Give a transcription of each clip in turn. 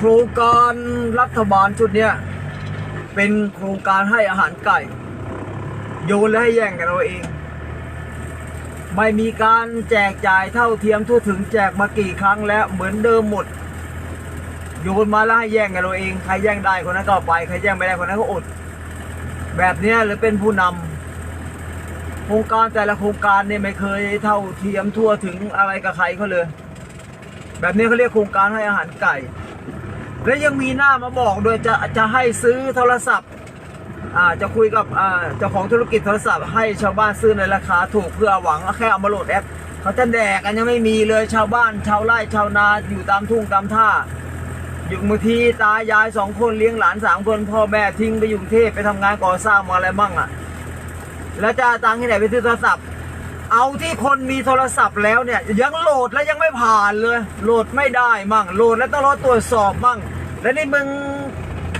โครงการรัฐบาลชุดเนี้ยเป็นโครงการให้อาหารไก่ โยนและให้แย่งกันเราเอง ไม่มีการแจกจ่ายเท่าเทียมทั่วถึงแจกมากี่ครั้งแล้วเหมือนเดิมหมดโยนมาแล้วให้แย่งกันเราเองใครแย่งได้คนนั้นก็ไปใครแย่งไม่ได้คนนั้นก็อด แบบเนี้ยหรือเป็นผู้นำโครงการแต่ละโครงการเนี่ยไม่เคยเท่าเทียมทั่วถึงอะไรกับใครเขาเลย แบบนี้เขาเรียกโครงการให้อาหารไก่ และยังมีหน้ามาบอกโดยจะจะให้ซื้อโทรศัพท์อ่าจะคุยกับอ่าเจ้าของธุรกิจโทรศัพท์ให้ชาวบ้านซื้อในราคาถูกเพื่อหวังแค่เอามาโหลดแอปเขาจะแดกกันยังไม่มีเลยชาวบ้านชาวไร่ชาวนาอยู่ตามทุ่งตามท่าอยู่บางทีตายายสองคนเลี้ยงหลานสามคนพ่อแม่ทิ้งไปอยู่เทพไปทำงานก่อสร้างมาอะไรมั่งอะ แล้วจะตังค์ที่ไหนไปซื้อโทรศัพท์ เอาที่คนมีโทรศัพท์แล้วเนี่ย ยังโหลดแล้วยังไม่ผ่านเลย โหลดไม่ได้มั่งโหลดแล้วต้องรอตรวจสอบมั่ง แล้วนี่มึง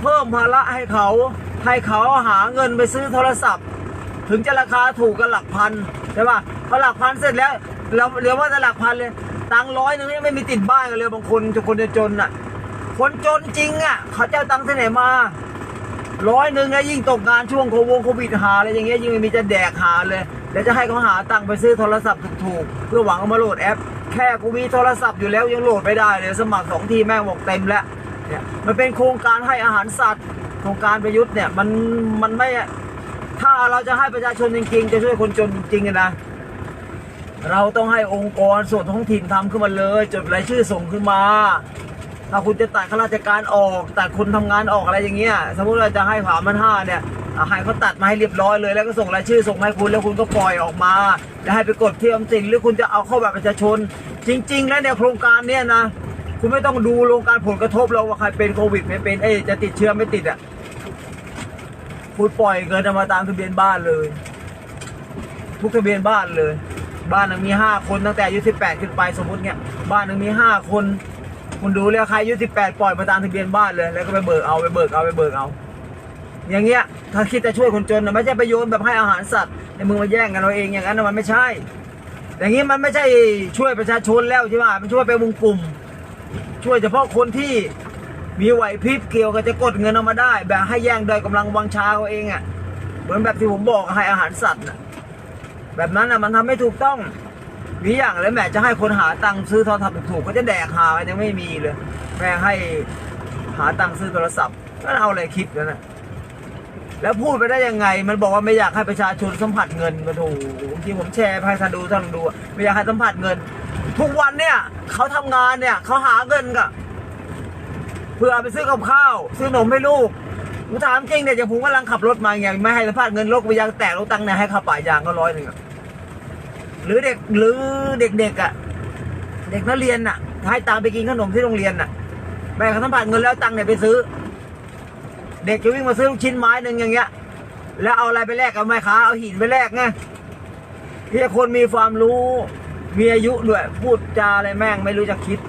เพิ่มภาระให้เขาให้เขาหาเงินไปซื้อโทรศัพท์ ถึงจะราคาถูกกันหลักพันใช่ป่ะพอหลักพันเสร็จแล้วเราเหลือว่าแต่หลักพันเลยตังค์ร้อยหนึงยังไม่มีติดบ้านกันเลยบางคนจะคนจะจนอะ คนจนจริงอะ เขาจะเอาตังค์ที่ไหนมาร้อยหนึ่งนะยิ่งตกงานช่วงโควงโควิดหาอะไรอย่างเงี้ยยิ่งไม่มีจะแดกหาเลย เดี๋ยวจะให้เขาหาตังค์ไปซื้อโทรศัพท์ถูกๆ เพื่อหวังเอามาโหลดแอป แค่กูมีโทรศัพท์อยู่แล้วยังโหลดไม่ได้เลยสมัครสองทีแม่งบอกเต็มแล้วเนี่ยมันเป็นโครงการให้อาหารสัตว์ โครงการประยุทธ์เนี่ยมันมันไม่ถ้าเราจะให้ประชาชนจริงๆ จะช่วยคนจนจริงๆนะเราต้องให้องค์กรส่วนท้องถิ่นทำขึ้นมาเลย จดรายชื่อส่งขึ้นมา ถ้าคุณจะตัดข้าราชการออกตัดคนทำงานออกอะไรอย่างเงี้ยสมมติเราจะให้ผ่ามันห้าเนี่ย ให้เขาตัดมาให้เรียบร้อยเลยแล้วก็ส่งรายชื่อส่งให้คุณแล้วคุณก็ปล่อยออกมา แล้วให้ไปกดที่ออมสินหรือคุณจะเอาเข้าแบบประชาชน จริง ๆ แล้วเนี่ยโครงการเนี่ยนะ คุณไม่ต้องดูโครงการผลกระทบเราว่าใครเป็นโควิดไม่เป็นเอ้จะติดเชื้อไม่ติดอะคุณปล่อยเงินมาตามทะเบียนบ้านเลย ทุกทะเบียนบ้านเลย บ้านหนึงมีห้าคนตั้งแต่อายุสิบแปดขึ้นไปสมมติเนี่ยบ้านหนึงมีห้าคน คุณดูแล้วใครอายุสิบแปดปล่อยมาตามทะเบียนบ้านเลย แล้วก็ไปเบิกเอาไปเบิกเอาไปเบิกเอา อย่างเงี้ยถ้าคิดจะช่วยคนจนนะไม่ใช่ไปโยนแบบให้อาหารสัตว์ในมือมาแย่งกันเราเองอย่างนั้นนะมันไม่ใช่ อย่างนี้มันไม่ใช่ช่วยประชาชนแล้วใช่ไหมมันช่วยไปวงกลุ่ม ช่วยเฉพาะคนที่มีไหวพริบเกี่ยวกับจะกดเงินออกมาได้ แบบให้แย่งโดยกำลังวังชาเขาเองอะเหมือนแบบที่ผมบอกให้อาหารสัตว์นะแบบนั้นอะมันทำไม่ถูกต้องมีอย่างแล้วแม่จะให้คนหาตังค์ซื้อโทรศัพท์ถูกๆก็จะแดกหายังไม่มีเลย แม่ให้หาตังค์ซื้อโทรศัพท์ก็เอาอะไรคิดแล้วนะ แล้วพูดไปได้ยังไง มันบอกว่าไม่อยากให้ประชาชนสัมผัสเงินมาถูกที่ผมแชร์ให้ท่านดูท่านดูไม่อยากให้สัมผัสเงิน ทุกวันเนี่ยเขาทำงานเนี่ยเขาหาเงินกับเพื่อไปซื้อกับข้าว ซื้อนมให้ลูกผมถามจริงเนี่ยอย่างผมกำลังขับรถมาอย่างไม่ให้สัมผัสเงินรถไปยางแตกรถตังค์เนี่ยให้ค่าป่ายางก็ร้อยหนึ่งหรือเด็กหรือเด็กๆอะเด็กนักเรียนอะให้ตังค์ไปกินขนมที่โรงเรียนอะแม่เขาสัมผัสเงินแล้วตังค์เนี่ยไปซื้อ เด็กจะวิ่งมาซื้อลูกชิ้นไม้หนึ่งอย่างเงี้ย แล้วเอาอะไรไปแลกกับแม่ค้าเอาหินไปแลกไงที่คนมีความรู้มีอายุด้วยพูดจาอะไรแม่งไม่รู้จะคิด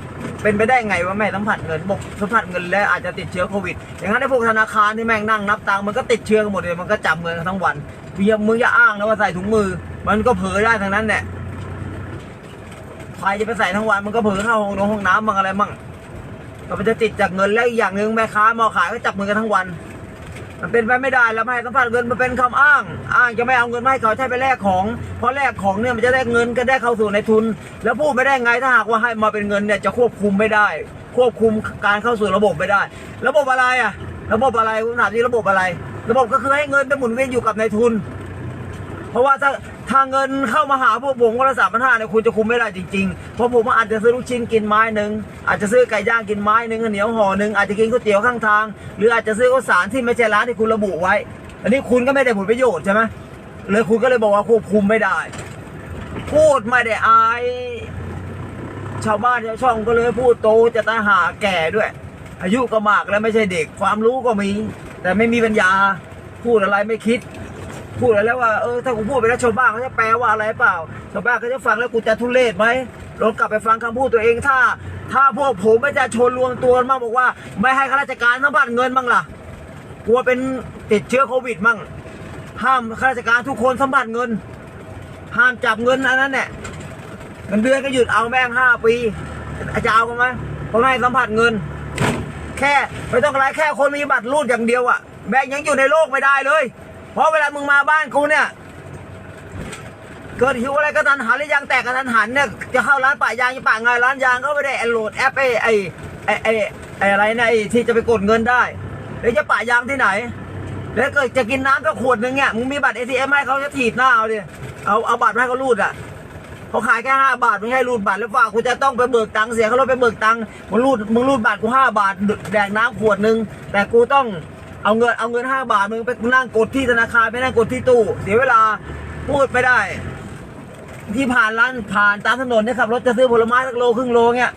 เป็นไปได้ไงว่าแม่สัมผัสเงินบกสัมผัสเงินแล้วอาจจะติดเชื้อโควิด อย่างนั้นไอ้พวกธนาคารที่แม่งนั่งนับตังค์มันก็ติดเชื้อกันหมดเลยมันก็จับเงินกันทั้งวันเพียงมึงอย่าอ้างนะว่าใส่ถุงมือ มันก็เผลอได้ทั้งนั้นแหละใครจะไปใส่ทั้งวันมันก็เผลอเข้าห้องน้ำห้องน้ำบ้างอะไรบ้าง มันจะติดจากเงินแล้วอีกอย่างหนึ่งแม่ค้ามาขายก็จับมือกันทั้งวัน มันเป็นไปไม่ได้แล้วไม่ให้สัมผัสเงินมันเป็นคำอ้าง อ้างจะไม่เอาเงินมาให้เขาใช้ไปแลกของเพราะแลกของเนี่ยมันจะได้เงินก็ได้เข้าสู่ในทุน แล้วพูดไม่ได้ไงถ้าหากว่าให้มาเป็นเงินเนี่ยจะควบคุมไม่ได้ ควบคุมการเข้าสู่ระบบไม่ได้ ระบบอะไรอะ ระบบอะไรคุณถามที่ระบบอะไร ระบบก็คือให้เงินไปหมุนเวียนอยู่กับในทุน เพราะว่าถ้า ถ้าเงินเข้ามาหาพวกผมคนละสามพันห้าเนี่ยคุณจะคุมไม่ได้จริงๆ เพราะผมอาจจะซื้อลูกชิ้นกินไม้หนึ่งอาจจะซื้อไก่ย่างกินไม้หนึ่งข้าวเหนียวห่อหนึ่งอาจจะกินก๋วยเตี๋ยวข้างทาง หรืออาจจะซื้อข้าวสารที่ไม่ใช่ร้านที่คุณระบุไว้ อันนี้คุณก็ไม่ได้ผลประโยชน์ใช่ไหมเลยคุณก็เลยบอกว่าควบคุมไม่ได้ พูดไม่ได้อาย ชาวบ้านชาวช่องก็เลยพูดโตจะตายหาแก่ด้วย อายุก็มากแล้วไม่ใช่เด็กความรู้ก็มี แต่ไม่มีปัญญาพูดอะไรไม่คิด พูดไรแล้วว่าเออถ้ากูพูดไปแล้วชาวบ้านเขาจะแปลว่าอะไรเปล่าชาวบ้านเขาจะฟังแล้วกูจะทุเรศไหมลองกลับไปฟังคำพูดตัวเองถ้า ถ้าพวกผมไม่จะชนรวมตัวกันมากบอกว่า ไม่ให้ข้าราชการสัมผัสเงินบ้างล่ะกลัวเป็นติดเชื้อโควิดมั่งห้ามข้าราชการทุกคนสัมผัสเงิน ห้ามจับเงินอันนั้นเนี่ยเงินเดือนก็หยุดเอาแม่งห้าปีจะเอากันไหมเพราะไม่ให้สัมผัสเงิน แค่ไม่ต้องอะไรแค่คนมีบัตรรูดอย่างเดียวอะแบงยังอยู่ในโลกไม่ได้เลย เพราะเวลามึงมาบ้านกูเนี่ย เกิดหิวอะไรก็ทันหันหรือยังแตกกันทันหันเนี่ยจะเข้าร้านป่ายางจะป่าไงร้านยางก็ไม่ได้โหลดแอปไอ้ไอ้ไอ้ไอ้อะไรนะไอ้ที่จะไปกดเงินได้แล้วจะป่ายางที่ไหน แล้วเกิดจะกินน้ำก็ขวดนึงเนี่ยมึงมีบัตร ATM ให้เขาจะถีบหน้าเอาดิเอาเอาบัตรให้เขารูดอะเขาขายแค่ห้าบาทไม่ให้รูดบัตรแล้วฝากกูจะต้องไปเบิกตังค์เสียเขารถไปเบิกตังค์มึงรูดมึงรูดบัตรกูห้าบาทแดกน้ำขวดนึงแต่กูต้อง เอาเงินเอาเงินห้าบาทมึงไปนั่งกดที่ธนาคารไปนั่งกดที่ตู้ เสียเวลาพูดไม่ได้ ที่ผ่านร้านผ่านตามถนนเนี่ยขับรถจะซื้อผลไม้สักโลครึ่งโลเงี้ย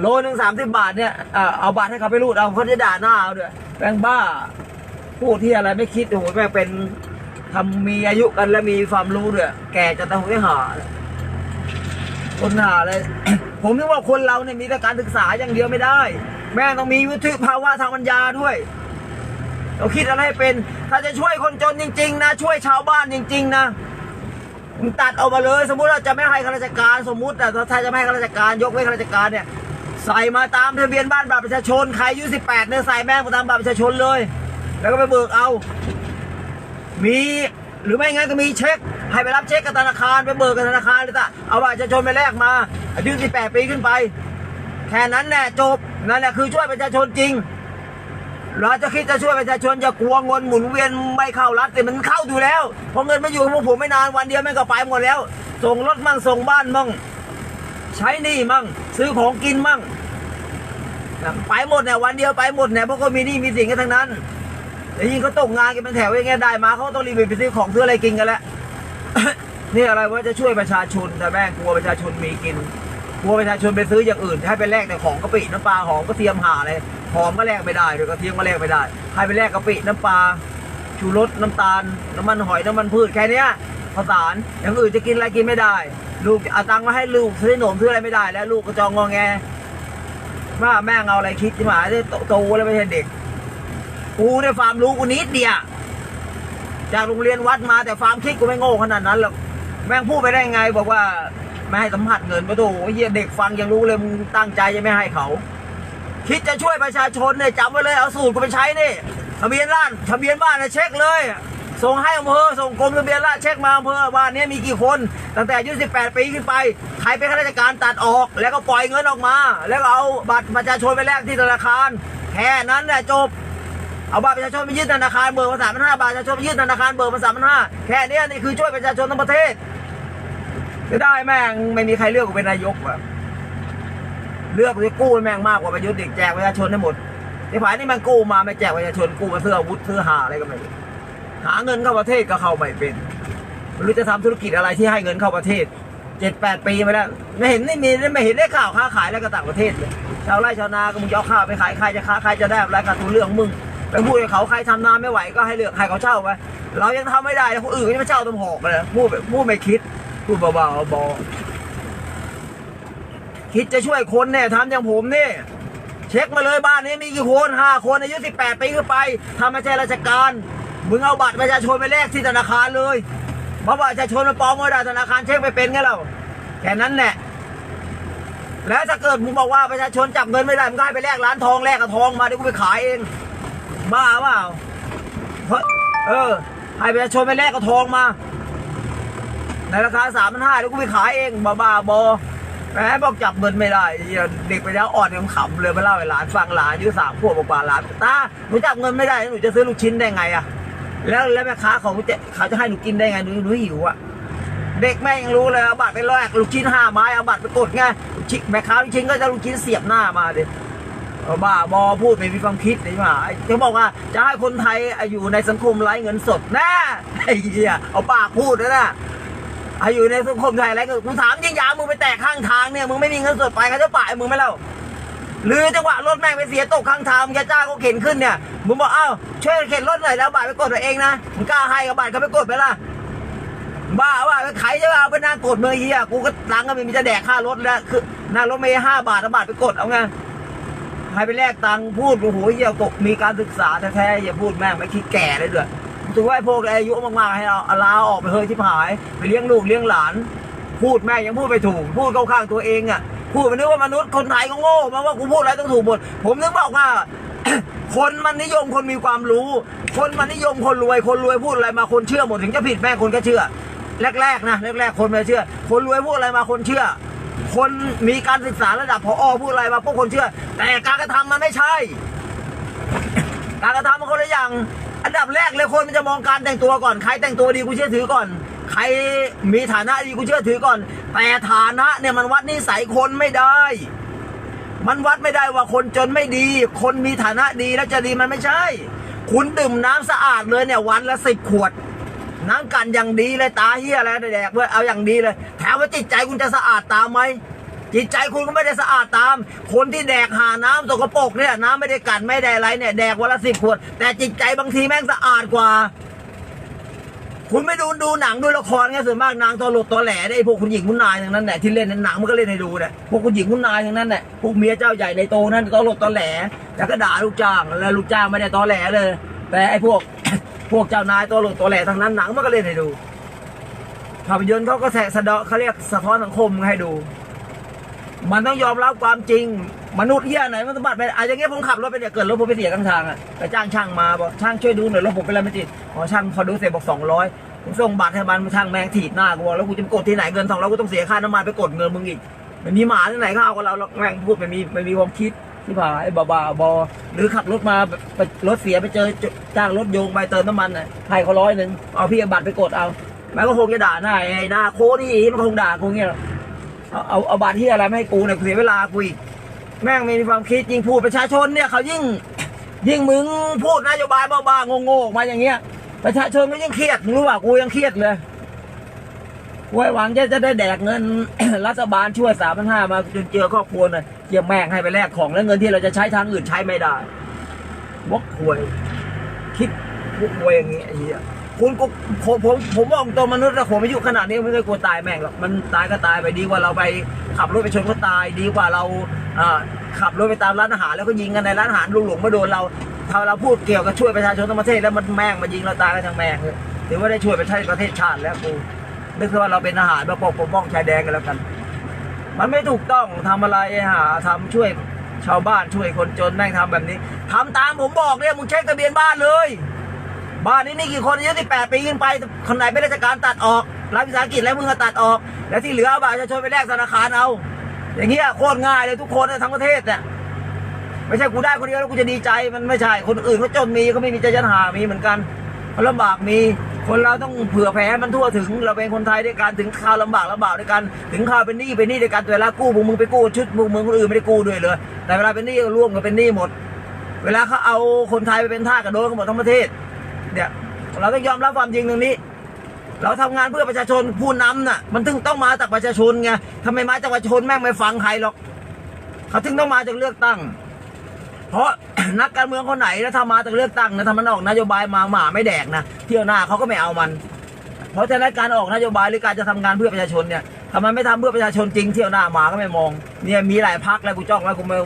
โลหนึ่งสามสิบบาทเนี่ยเออเอาบัตรให้เขาไปรูดเอาเขาจะด่าหน้าเอาด้วยแบงบ้า พูดที่อะไรไม่คิดโอ้โหแม่เป็นทำมีอายุกันและมีความรู้ด้วยแก่จะต้องได้หาคนหาเลย ผมนึกว่าคนเราเนี่ยมีแต่การศึกษาอย่างเดียวไม่ได้ แม่ต้องมีวุฒิภาวะทางปัญญาด้วย เราคิดอะไรให้เป็น ถ้าจะช่วยคนจนจริง ๆ นะ ช่วยชาวบ้านจริง ๆ นะมึงตัดออกมาเลย สมมุติเราจะไม่ให้ข้าราชการ สมมุติแต่ถ้าจะไม่ให้ข้าราชการ ยกเว้นข้าราชการเนี่ยใส่มาตามทะเบียนบ้านบัตรประชาชนใครอายุสิบแปดเนี่ยใส่แม่งมาตามบัตรประชาชนเลย แล้วก็ไปเบิกเอา มีหรือไม่งั้นก็มีเช็คให้ไปรับเช็คกับธนาคารไปเบิกกับธนาคารเลยจ้ะเอาบัตรประชาชนไปแลกมาอายุสิบแปดปีขึ้นไป แค่นั้นแหละจบนั่นแหละคือช่วยประชาชนจริง เราจะคิดจะช่วยประชาชนอย่ากลัวเงินหมุนเวียนไม่เข้ารัฐแต่มันเข้าอยู่แล้วเพราะเงินไมาอยู่กับพวกผมไม่นานวันเดียวแม่งก็ไปหมดแล้ว ส่งรถมั่งส่งบ้านมั่งใช้หนี้มั่งซื้อของกินมั่งไปหมดเนี่ยวันเดียวไปหมดเนี่ยเพราะก็มีหนี้มีสินกันทั้งนั้นแต่ยิ่งเขาตกงานกันเป็นแถวอย่างเงี้ยได้มาเขาต้องรีบไปซื้อของซื้ออะไรกินกันแล้วนี่อะไรว่าจะช่วยประชาชนแต่แม่งกลัวประชาชนมีกิน กลัวประชาชนไปซื้ออย่างอื่นให้ไปแลกแต่ของกะปิน้ำปลาหอมก็เทียมหาเลยหอมก็แลกไม่ได้ด้วยกระเทียมก็แลกไม่ได้ให้ไปแลกกะปิน้ำปลาชูรสน้ำตาล น้ำมันหอยน้ำมันพืชแค่นี้ยข้าวสารอย่างอื่นจะกินอะไรกินไม่ได้ ลูกเอาตังค์มาให้ลูกซื้อขนมซื้ออะไรไม่ได้ แล้วลูกก็จองงอแงว่าแม่งเอาอะไรคิดที่หมาได้โตแล้วไม่ใช่เด็กกูเนี่ยความรู้กูนิดเดียวจากโรงเรียนวัดมาแต่ความคิดกูไม่โง่ขนาดนั้นหรอกแม่งพูดไปได้ไงบอกว่า ไม่ให้สัมผัสเงินปะโถไอ้เหี้ยเด็กฟังยังรู้เลยมึงตั้งใจจะไม่ให้เขา คิดจะช่วยประชาชนเนี่ยจำไว้เลยเอาสูตรกูไปใช้นี่ทะเบียนบ้านทะเบียนบ้านเนี่ยเช็คเลย ส่งให้อำเภอส่งกรมทะเบียนราษเช็คมาอำเภอบ้านเนี้มีกี่คน ตั้งแต่อายุ18 ปีขึ้นไปใครเป็นข้าราชการตัดออก แล้วก็ปล่อยเงินออกมา แล้วก็เอาบัตรประชาชนไปแลกที่ธนาคารแค่นั้นแหละจบเอาบัตรประชาชนไปยื่นธนาคารเบิกมาสามพันห้าบาทประชาชนไปยื่นธนาคารเบิกมาสามพันห้าแค่นี้นี่คือช่วยประชาชนทั้งประเทศ จะได้แม่งไม่มีใครเลือกกูเป็นนายกอะเลือกกูจะกู้แม่งมากกว่าประยุทธ์เด็กแจกประชาชนให้หมดไอ้ฝ่ายนี่มันกู้มาไม่แจกประชาชนกู้มาซื้ออาวุธซื้อหาอะไรก็ไม่หาเงินเข้าประเทศก็เข้าไม่เป็นไม่รู้จะทำธุรกิจอะไรที่ให้เงินเข้าประเทศเจ็ดแปดปีมาแล้วไม่เห็นไม่มีไม่เห็นได้ข่าวค้าขายแล้วก็ต่างประเทศเลยชาวไร่ชาวนาก็มึงจะเอาข้าวไปขายใครจะค้าใครจะได้อะไรกันตัวเรื่องมึงไปพูดให้เขาใครทำนาไม่ไหวก็ให้เลือกใครเขาเช่าไปเรายังทำไม่ได้แล้วคนอื่นก็จะมาเช่าตำหอกเลยพูดพูดไม่คิด พูดเบาๆบอคิดจะช่วยคนเนี่ยทำอย่างผมนี่ เช็คมาเลยบ้านนี้มีกี่คนห้าคนอายุสิบแปดปีขึ้นไปทำม่ใช่ราชการ มึงเอาบัตรประชาชนไปแลกที่ธนาคารเลยเพราะบัตรประชาชนมันปลอมไม่ได้ธนาคารเช็คไม่เป็นไงเราแค่นั้นแหละแล้วถ้าเกิดมึงบอกว่าประชาชนจับเงินไม่ได้มึงก็ให้ไปแลกร้านทองแลกกับทองมาเดี๋ยวกูไปขายเองบ้าเปล่าเออให้ประชาชนไปแลกกับทองมา ในราคาสามพันห้าเดี๋ยวกูไปขายเองบ้าบ้าบอแหมบอกจับเงินไม่ได้เด็กไปแล้วอ่อนยังขำเลยมาเล่าให้หลานฟังหลานอายุสามขวบกว่าหลานตาหนูจับเงินไม่ได้หนูจะซื้อลูกชิ้นได้ไงอะแล้วแล้วแม่ค้าเขาจะเขาจะให้หนูกินได้ไงหนูหนูหิวอะเด็กแม่ยังรู้เลยเอาบัตรไปแลกลูกชิ้นห้าไม้เอาบัตรไปกดไงชิแม่ค้าลูกชิ้นก็จะลูกชิ้นเสียบหน้ามาดิบ้าบอพูดไม่มีความคิดเลยหมาจะบอกว่าจะให้คนไทยอยู่ในสังคมไร้เงินสดแน่ไอ้เหี้ยเอาปากพูดนะนะ ให้อยู่ในสังคมไทยไร้เงินกูถามจริงยามมึงไปแตกข้างทางเนี่ยมึงไม่มีเงินสดไปเขาจะป่ายมึงไหมเล่าหรือจังหวะรถแม่งไปเสียตกข้างทางมึงจะจ้างเขาเข็นขึ้นเนี่ยมึงบอกเอ้าช่วยเข็นรถหน่อยแล้วบัตรไปกดตัวเองนะมึงกล้าให้กับบัตรเขาไปกดไปล่ะบ้าว่าใครจะเอาไปนั่งกดเมื่อเฮียกูก็ตังก็ไมมีจะแดกค่ารถแล้วคือนั่งรถเมย์ห้าบาทเอาบาทไปกดเอาไงให้ไปแลกตังค์พูดโอ้โหเฮียกบมีการศึกษาแท้ๆอย่าพูดแม่งไม่คิดแก่เลยด้วย ถือว่าไอ้พวกอายุมากๆให้เราลาออกไปเฮ้ยที่ผาย ไปเลี้ยงลูกเลี้ยงหลาน พูดแม่ยังพูดไปถูก พูดเข้าข้างตัวเองอะพูดไปนึกว่ามนุษย์คนไทยก็โง่มาว่ากูพูดอะไรต้องถูกหมดผมนึกบอกว่าคนมันนิยมคนมีความรู้ คนมันนิยมคนรวย คนรวยพูดอะไรมาคนเชื่อหมดถึงจะผิดแม่คนก็เชื่อ แรกๆนะแรกๆคนไม่เชื่อ คนรวยพูดอะไรมาคนเชื่อ คนมีการศึกษาระดับพอพูดอะไรมาพวกคนเชื่อ แต่การกระทำมันไม่ใช่ การกระทำมันคนละอย่าง อันดับแรกเลยคนมันจะมองการแต่งตัวก่อนใครแต่งตัวดีกูเชื่อถือก่อน ใครมีฐานะดีกูเชื่อถือก่อน แต่ฐานะเนี่ยมันวัดนิสัยคนไม่ได้ มันวัดไม่ได้ว่าคนจนไม่ดี คนมีฐานะดีแล้วจะดีมันไม่ใช่ คุณดื่มน้ำสะอาดเลยเนี่ยวันละสิบขวดน้ำกันอย่างดีเลยตาเฮียอะไรแดกเพื่อเอาอย่างดีเลยถามว่าจิตใจคุณจะสะอาดตามไหม จิตใจคุณก็ไม่ได้สะอาดตาม คนที่แดกหาน้ำสกปรกเนี่ยน้ำไม่ได้กัดไม่ได้อะไรเนี่ยแดกวันละสิบขวด แต่จิตใจบางทีแม่งสะอาดกว่า คุณไม่ดูดูหนังดูละครไงส่วนมากนางตัวหลดตัวแหล่ได้ไอ้พวกคุณหญิงคุณนายทั้งนั้นแหละที่เล่นในหนังมันก็เล่นให้ดูเนี่ยพวกคุณหญิงคุณนายทั้งนั้นแหละพวกเมียเจ้าใหญ่ในโตนั้นตัวหลดตัวแหล่แล้วก็ด่าลูกจ้างแล้วลูกจ้างไม่ได้ตัวแหล่เลย แต่ไอ้พวกพวกเจ้านายตัวหลดตัวแหล่ทั้งนั้นหนังมันก็เล่นให้ดูภาพยนตร์เขาก็แสะสะเดาะเขาเรียกสะท้อนสังคมให้ดู มันต้องยอมรับความจริง มนุษย์เหี้ยไหนมันสมบัติไปอะอย่างเงี้ยผมขับรถไปเนี่ยเกิดรถผมไปเสียกลางทางอะไปจ้างช่างมาบอกช่างช่วยดูหน่อยรถผมเป็นอะไรไม่ติดอ๋อช่างพอดูเสร็จบอกสองร้อยผมส่งบัตรให้มันช่างแมงถีบหน้ากูบอกแล้วกูจะไปกดที่ไหนเงินสองร้อยกูต้องเสียค่าน้ำมันไปกดเงินมึงอีกมันมีหมาที่ไหนเขาเอากับเราแม่งพูดไม่มีไม่มีความคิดที่ผายบ้าๆบอ หรือขับรถมาไปรถเสียไปเจอจ้างรถโยงไปเติมน้ำมันน่ะให้เขาร้อยหนึ่งเอาพี่เอาบัตรไปกดเอาแม่งก็คงจะด่าหน้าไอ้หน้าโค้นี่มันคงด่ากูเงี้ย เอาเอาเอาบัตรที่อะไรไมาให้กูเนี่ยเสียเวลากูอีกแม่งไม่มีความคิดจริงพูดประชาชนเนี่ยเขายิ่งยิ่งมึงพูดนโยบายบ้าๆโง่ๆออกมาอย่างเงี้ย ประชาชนก็ยิ่งเครียดมึงรู้ป่ะกูยังเครียดเลยกูไว้หวังจะจะได้แดกเงินรัฐบาลช่วยสามพันห้ามาจนเจอครอบครัวน่ะเกี่ยแม่งให้ไปแลกของแล้วเงินที่เราจะใช้ทางอื่นใช้ไม่ได้วกควยคิดพวกควยอย่างงี้ไอ้เหี้ย คุณกูผมผมผมบอกตัวมนุษย์นะผมอายุขนาดนี้ไม่เคยกลัวตายแม่งหรอกมันตายก็ตายไปดีกว่าเราไปขับรถไปชนเขาตายดีกว่าเราขับรถไปตามร้านอาหารแล้วก็ยิงกันในร้านอาหารลุงหลงมาโดนเราถ้าเราพูดเกี่ยวกับช่วยประชาชนทั้งประเทศแล้วมันแม่งมายิงเราตายกันทั้งแม่งเลยถือว่าได้ช่วยประเทศประเทศชาติแล้วกูนึกว่าเราเป็นทหารมาปกป้องชายแดนกันแล้วกัน มันไม่ถูกต้องทำอะไรหาทำช่วยชาวบ้านช่วยคนจนแม่งทำแบบนี้ทำตามผมบอกเนี่ยมึงเช็คทะเบียนบ้านเลย บ้านนี้นี่กี่คนอายุที่แปดปีขึ้นไปคนไหนเป็นราชการตัดออกรัฐวิสาหกิจแล้วมึงก็ตัดออก แล้วที่เหลือเอาบัตรประชาชนไปแลกธนาคารเอา อย่างเงี้ยโคตรง่ายเลยทุกคนทั้งประเทศเนี่ยไม่ใช่กูได้คนเดียวแล้วกูจะดีใจมันไม่ใช่คนอื่นเขาจนมีเขาไม่มีใจจะหามีเหมือนกันเขาลำบากมีคนเราต้องเผื่อแผ่ให้มันทั่วถึงเราเป็นคนไทยด้วยกันถึงข่าวลำบากลำบากด้วยกันถึงข่าวเป็นหนี้เป็นหนี้ด้วยกันแต่เวลากู้พวกมึงไปกู้ชุดพวกมึงคนอื่นไม่ได้กู้ด้วยเลย แต่เวลาเป็นหนี้ก็ร่วมกันเป็นหนี้หมด เวลาเขาเอาคนไทยไปเป็นทาสกับโดนกันหมดทั้งประเทศ เนี่ยเราต้องยอมรับความจริงตรงนี้ เราทำงานเพื่อประชาชนผู้นำน่ะ มันถึงต้องมาจากประชาชนไงทำไมมาจากประชาชนแม่งไม่ฟังใครหรอก เขาถึงต้องมาจากเลือกตั้ง เพราะนักการเมืองคนไหนแล้วถ้ามาจากเลือกตั้งนะถ้ามันออกนโยบายมาหมาไม่แดกนะเที่ยวหน้าเขาก็ไม่เอามัน เพราะฉะนั้นการออกนโยบายหรือการจะทำงานเพื่อประชาชนเนี่ยถ้ามันไม่ทำเพื่อประชาชนจริงเที่ยวหน้าหมาก็ไม่มอง เนี่ยมีหลายพักแล้วกูจ้องแล้วกูไม่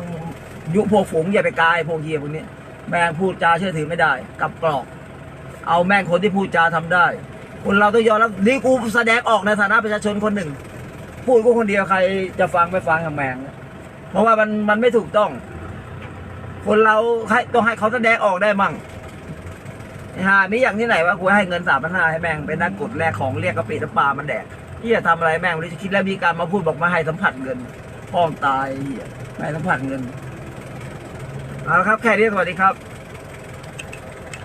ยุพวกฝูงอย่าไปกายพวกเหี้ยพวกนี้แม่งพูดจาเชื่อถือไม่ได้กับกรอก เอาแม่งคนที่พูดจาทำได้ คนเราต้องยอมรับนี่กูแสดงออกในฐานะประชาชนคนหนึ่ง พูดกูคนเดียวใครจะฟังไม่ฟังทำแมง เพราะว่ามันมันไม่ถูกต้อง คนเราให้ต้องให้เขาแสดงออกได้มั่งไอ้ห่ามีอย่างที่ไหนว่ากูให้เงินสามพันห้าให้แม่งเป็นนักกดแลกของเรียกกระปิน้ำปลามันแดกที่จะทำอะไรแม่งไม่รู้จะคิดแล้วมีการมาพูดบอกมาให้สัมผัสเงินพ่อมตายไม่ให้สัมผัสเงินเอาละครับแค่นี้สวัสดีครับ